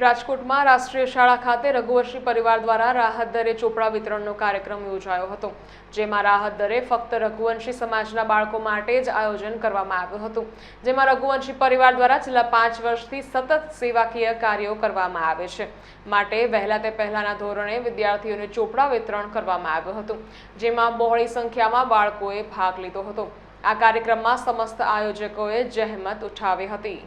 રાજકોટમાં રાષ્ટ્રીય શાળા ખાતે રઘુવંશી પરિવાર દ્વારા રાહત દરે ચોપડા વિતરણનો કાર્યક્રમ યોજાયો હતો, જેમાં રાહત દરે ફક્ત રઘુવંશી સમાજના બાળકો માટે જ આયોજન કરવામાં આવ્યું હતું, જેમાં રઘુવંશી પરિવાર દ્વારા છેલ્લા પાંચ વર્ષથી સતત સેવાકીય કાર્યો કરવામાં આવે છે. માટે વહેલા તે પહેલાના ધોરણે વિદ્યાર્થીઓને ચોપડા વિતરણ કરવામાં આવ્યું હતું, જેમાં બહોળી સંખ્યામાં બાળકોએ ભાગ લીધો હતો. આ કાર્યક્રમમાં સમસ્ત આયોજકોએ જહેમત ઉઠાવી હતી.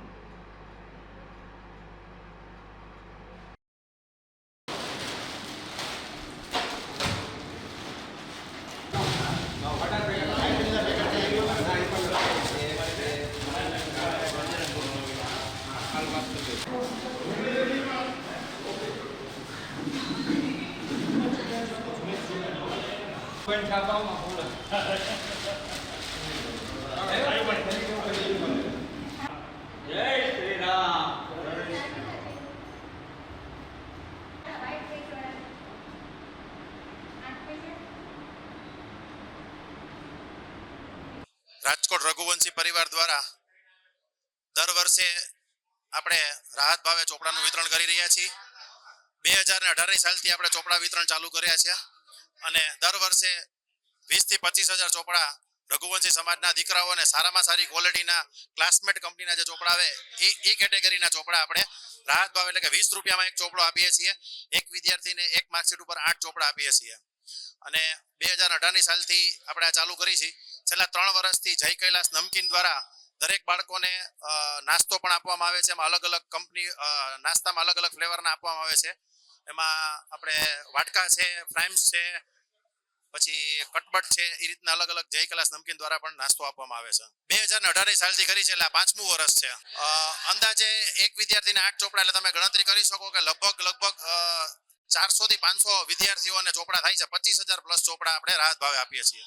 રામ રાજકોટ રઘુવંશી પરિવાર દ્વારા દર વર્ષે આપણે રાહત ભાવે ચોપડાનું વિતરણ કરી રહ્યા છીએ. બે હજાર ને અઢારની સાલથી આપણે ચોપડા વિતરણ ચાલુ કર્યા છે. અને દર વર્ષે વીસથી પચીસ હજાર ચોપડા રઘુવંશી સમાજના દીકરાઓને સારામાં સારી ક્વોલિટીના ક્લાસમેટ કંપનીના જે ચોપડા આવે, એ એ કેટેગરીના ચોપડા આપણે રાહત ભાવ એટલે કે વીસ રૂપિયામાં એક ચોપડો આપીએ છીએ. એક વિદ્યાર્થીને એક માર્કશીટ ઉપર આઠ ચોપડા આપીએ છીએ. અને બે હજાર અઢારની સાલથી આપણે આ ચાલુ કરી છે. છેલ્લા ત્રણ વર્ષથી જય કૈલાસ નમકીન દ્વારા દરેક બાળકોને નાસ્તો પણ આપવામાં આવે છે. એમાં અલગ અલગ કંપની નાસ્તામાં અલગ અલગ ફ્લેવરના આપવામાં આવે છે. એમાં આપણે વાટકા છે ફ્રાઇમ્સ છે, પછી કટબટ છે, એ રીતના અલગ અલગ જય કલાસ નમકીન દ્વારા પણ નાસ્તો આપવામાં આવે છે. બે હજાર ને અઢારની સાલથી કરી છે, એટલે આ પાંચમું વર્ષ છે. અંદાજે એક વિદ્યાર્થીને આઠ ચોપડા, એટલે તમે ગણતરી કરી શકો કે લગભગ લગભગ ચારસો થી પાંચસો વિદ્યાર્થીઓને ચોપડા થાય છે. પચીસ હજાર પ્લસ ચોપડા આપણે રાહત ભાવે આપીએ છીએ.